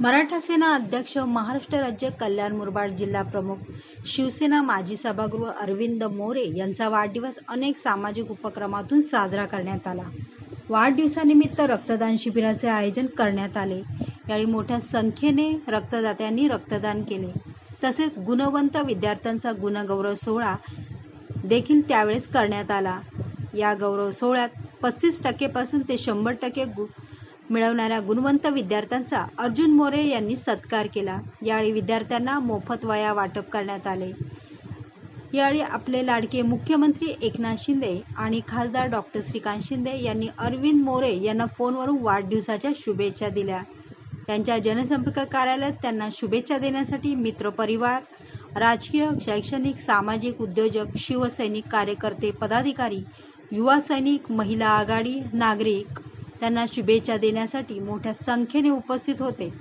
मराठा सेना अध्यक्ष महाराष्ट्र राज्य कल्याण मुरबाड जिल्हा प्रमुख शिवसेना माजी सभागृह अरविंद मोरे यांचा वाढदिवस अनेक सामाजिक उपक्रमातून साजरा करण्यात आला. वाढदिवसानिमित्त रक्तदान शिबिराचे आयोजन करण्यात आले. यावेळी मोठ्या संख्येने रक्तदात्यांनी रक्तदान केले. तसेच गुणवंत विद्यार्थ्यांचा गुणगौरव सोहळा देखील त्यावेळेस करण्यात आला. या गौरव सोहळ्यात पस्तीस टक्केपासून ते शंभर टक्के गु मिळवणाऱ्या गुणवंत विद्यार्थ्यांचा अर्जुन मोरे यांनी सत्कार केला. यावेळी विद्यार्थ्यांना मोफत वया वाटप करण्यात आले. यावेळी आपले लाडके मुख्यमंत्री एकनाथ शिंदे आणि खासदार डॉक्टर श्रीकांत शिंदे यांनी अरविंद मोरे यांना फोनवरून वाढदिवसाच्या शुभेच्छा दिल्या. त्यांच्या जनसंपर्क कार्यालयात त्यांना शुभेच्छा देण्यासाठी मित्रपरिवार राजकीय शैक्षणिक सामाजिक उद्योजक शिवसैनिक कार्यकर्ते पदाधिकारी युवा सैनिक महिला आघाडी नागरिक त्यांना शुभेच्छा देण्यासाठी मोठ्या संख्येने उपस्थित होते.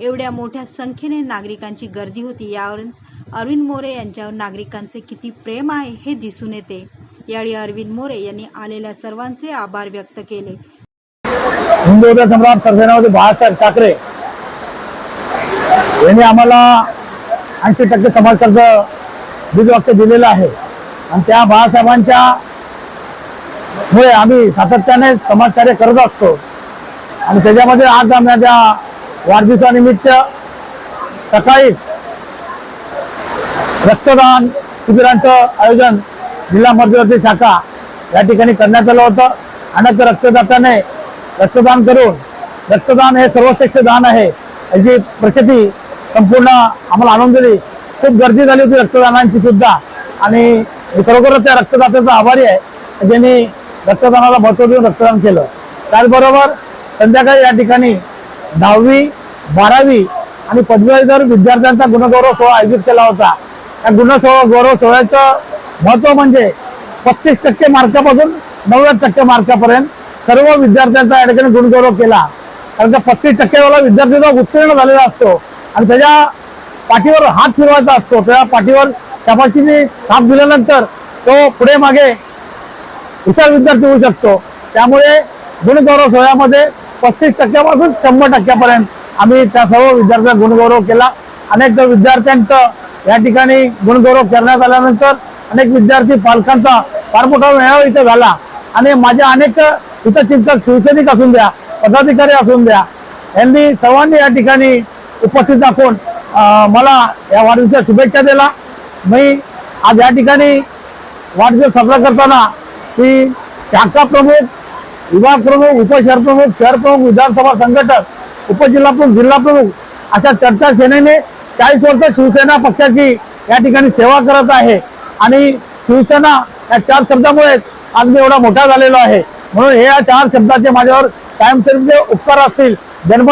एवढ्या मोठ्या संख्येने नागरिकांची गर्दी होती. यावरच अरविंद मोरे यांच्यावर नागरिकांचे किती प्रेम आहे हे दिसून येते. यावेळी अरविंद मोरे यांनी आलेल्या सर्वांचे आभार व्यक्त केले. हिंदू सम्राट सरसेनामध्ये बाळासाहेब ठाकरे यांनी आम्हाला ऐंशी टक्के समाज कर्ज दिलेलं आहे. आणि त्या बाळासाहेबांच्या हे आम्ही सातत्याने समाजकार्य करत असतो. आणि त्याच्यामध्ये आज आम्ही त्या वाढदिवसानिमित्त सकाळी रक्तदान शिबिरांचं आयोजन जिल्हा मध्यवर्ती शाखा या ठिकाणी करण्यात आलं होतं. अनेक रक्तदात्याने रक्तदान करून रक्तदान हे सर्वश्रेष्ठ दान आहे याची प्रचिती संपूर्ण आम्हाला आणून दिली खूप गर्दी झाली होती रक्तदानांची सुद्धा. आणि खरोखरच त्या रक्तदात्याचा आभारी आहे. ज्यांनी रक्तदानाला महत्त्व देऊन रक्तदान केलं. त्याचबरोबर संध्याकाळी या ठिकाणी दहावी बारावी आणि पदवीधर विद्यार्थ्यांचा गुणगौरव सोहळा आयोजित केला होता त्या गुणसोह गौरव सोहळ्याचं महत्त्व म्हणजे पस्तीस टक्के मार्कापासून नव्वद टक्के मार्कापर्यंत सर्व विद्यार्थ्यांचा या ठिकाणी गुणगौरव केला. कारण का पस्तीस टक्केवाला विद्यार्थी जो उत्तीर्ण झालेला असतो आणि त्याच्या पाठीवर हात फिरवायचा असतो त्या पाठीवर शाबाशीने थाप दिल्यानंतर तो पुढे मागे हुशार विद्यार्थी होऊ शकतो. त्यामुळे गुणगौरव सोहळ्यामध्ये पस्तीस टक्क्यापासून शंभर टक्क्यापर्यंत आम्ही त्या सर्व विद्यार्थ्यांचा गुणगौरव केला. अनेक विद्यार्थ्यांचं या ठिकाणी गुणगौरव करण्यात आल्यानंतर अनेक विद्यार्थी पालकांचा फार मोठा मेळावा इथं झाला. आणि माझ्या अनेक हितचिंतक शिवसैनिक असून द्या पदाधिकारी असून द्या यांनी सर्वांनी या ठिकाणी उपस्थित दाखवून मला या वाढदिवसाच्या शुभेच्छा दिला मी आज या ठिकाणी वाढदिवस साजरा करताना की शाखा प्रमुख विभाग प्रमुख उपशहर प्रमुख शहर प्रमुख विधानसभा संघटक उपजिल्हा प्रमुख जिल्हा प्रमुख अशा चर्चा सेनेने चाळीस वर्ष शिवसेना पक्षाची या ठिकाणी सेवा करत आहे. आणि शिवसेना या चार शब्दामुळे आज मी एवढा मोठा झालेलो आहे. म्हणून हे या चार शब्दाचे माझ्यावर कायमस्वरूपी उपकार असतील. जन्म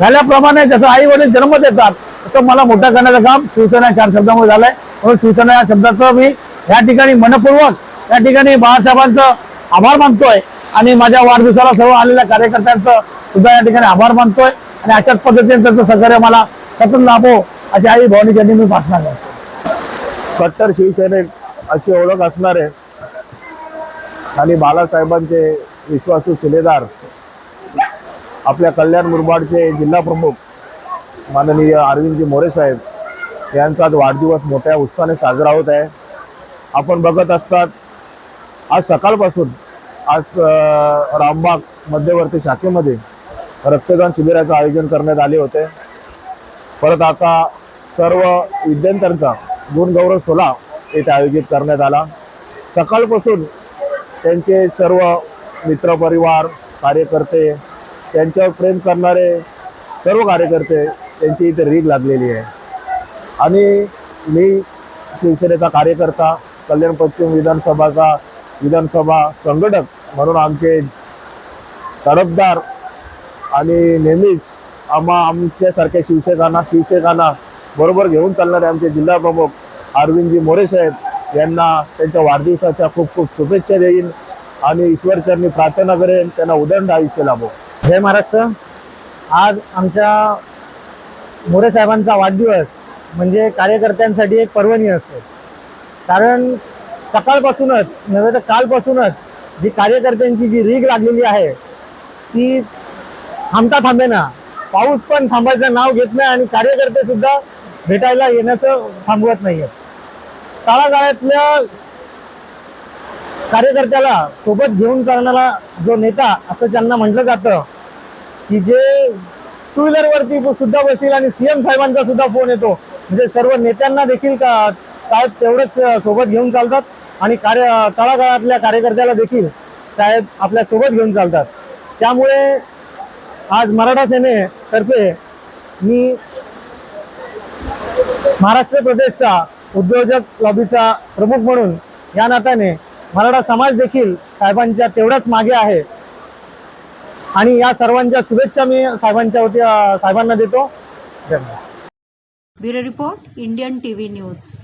झाल्याप्रमाणे जसं आई वडील जन्म देतात तसं मला मोठा करण्याचं काम शिवसेना चार शब्दामुळे झालंय. म्हणून शिवसेना या शब्दाचं मी या ठिकाणी मनपूर्वक या ठिकाणी बाळासाहेबांचं आभार मानतोय आणि माझ्या वाढदिवसाला सर्व आलेल्या कार्यकर्त्यांचं सुद्धा या ठिकाणी आभार मानतोय आणि अशाच पद्धतीने त्यांचं सहकार्य मला सतत लाभो अशी आई भवानी यांनी मी प्रार्थना करतो. कट्टर शिवसेनेत अशी ओळख असणारे आणि बाळासाहेबांचे विश्वासू शिलेदार आपल्या कल्याण मुरबाडचे जिल्हा प्रमुख माननीय अरविंदजी मोरे साहेब यांचा आज वाढदिवस मोठ्या उत्साहाने साजरा होत आहे. आपण बघत असतात आज सकाळपासून आज रामबाग मध्यवर्ती शाखेमध्ये रक्तदान शिबिराचं आयोजन करण्यात आले होते. परत आता सर्व विद्यार्थ्यांचा गुणगौरव सोहळा येथे आयोजित करण्यात आला. सकाळपासून त्यांचे सर्व मित्रपरिवार कार्यकर्ते त्यांच्यावर प्रेम करणारे सर्व कार्यकर्ते त्यांची इथे रीग लागलेली आहे. आणि मी शिवसेनेचा कार्यकर्ता कल्याण पश्चिम विधानसभाचा विधानसभा संघटक म्हणून आमचे तडफदार आणि नेहमीच आम्हा आमच्यासारख्या शिवसैनिकांना शिवसैनिकांना बरोबर घेऊन चालणारे आमचे जिल्हा प्रमुख अरविंदजी मोरे साहेब यांना त्यांच्या वाढदिवसाच्या खूप खूप शुभेच्छा देईन आणि ईश्वरचरणी प्रार्थना करेन त्यांना उदंड आयुष्य लाभो. जय महाराष्ट्र. आज आमच्या मोरे साहेबांचा वाढदिवस म्हणजे कार्यकर्त्यांसाठी एक पर्वणी असते. कारण सकाळपासूनच नव्हे तर कालपासूनच जी कार्यकर्त्यांची जी रीग लागलेली आहे ती थांबता थांबेना पाऊस पण थांबायचं नाव घेत नाही आणि कार्यकर्ते सुद्धा भेटायला येण्याचं थांबवत नाहीये काळागाळ्यातल्या कार्यकर्त्याला सोबत घेऊन चालणारा जो नेता असं ज्यांना म्हटलं जातं की जे टू व्हीलरवरती सुद्धा बसतील आणि सीएम साहेबांचा सुद्धा फोन येतो. म्हणजे सर्व नेत्यांना देखील का साहेब तेवढंच सोबत घेऊन चालतात. आणि कार्य तळागाळातल्या कार्यकर्त्याला देखील साहेब आपल्यासोबत घेऊन चालतात. त्यामुळे आज मराठा सेनेतर्फे मी महाराष्ट्र प्रदेशचा उद्योजक लॉबीचा प्रमुख म्हणून या नात्याने मराठा समाज देखील साहेबांच्या तेवढाच मागे आहे. आणि या सर्वांच्या शुभेच्छा मी साहेबांच्या वती साहेबांना देतो. धन्यवाद. Bureau report Indian T V news.